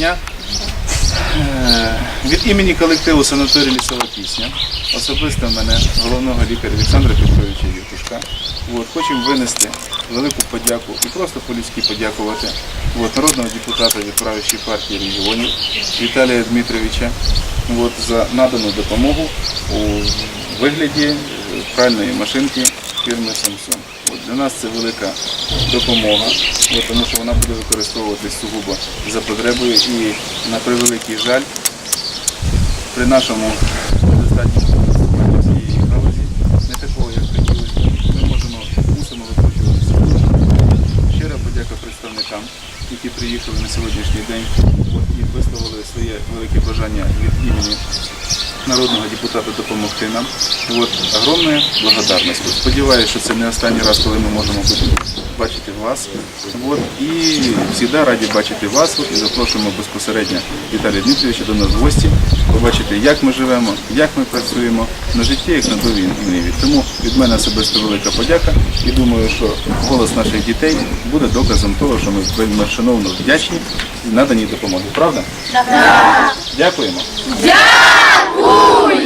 дня. Е, Від імені колективу санаторій Лісова пісня, особисто мене, головного лікаря Олександра Петровича Євтушка, хочемо винести велику подяку і просто по-людськи подякувати от, народного депутата від правлячої партії регіонів Віталія Дмитровича от, за надану допомогу у вигляді е, пральної машинки фірми Samsung. Для нас це велика допомога, тому що вона буде використовуватись сугубо за потребою і на превеликий жаль при нашому недостатньому галузі, не такого, як хотілося, ми можемо мусимо викручуватися. Щира подяка представникам, які приїхали на сьогоднішній день і висловили своє велике бажання від імені народного депутата допомогти нам. От, огромна благодарність. Сподіваюся, що це не останній раз, коли ми можемо бути- бачити вас. От, і завжди раді бачити вас от, і запрошуємо безпосередньо Віталія Дмитровича до нас в гості, побачити, як ми живемо, як ми працюємо на житті, як на довій ниві. Тому від мене особисто велика подяка і думаю, що голос наших дітей буде доказом того, що ми вельми шановно вдячні і наданій допомоги. Правда? Дякуємо. Дякую!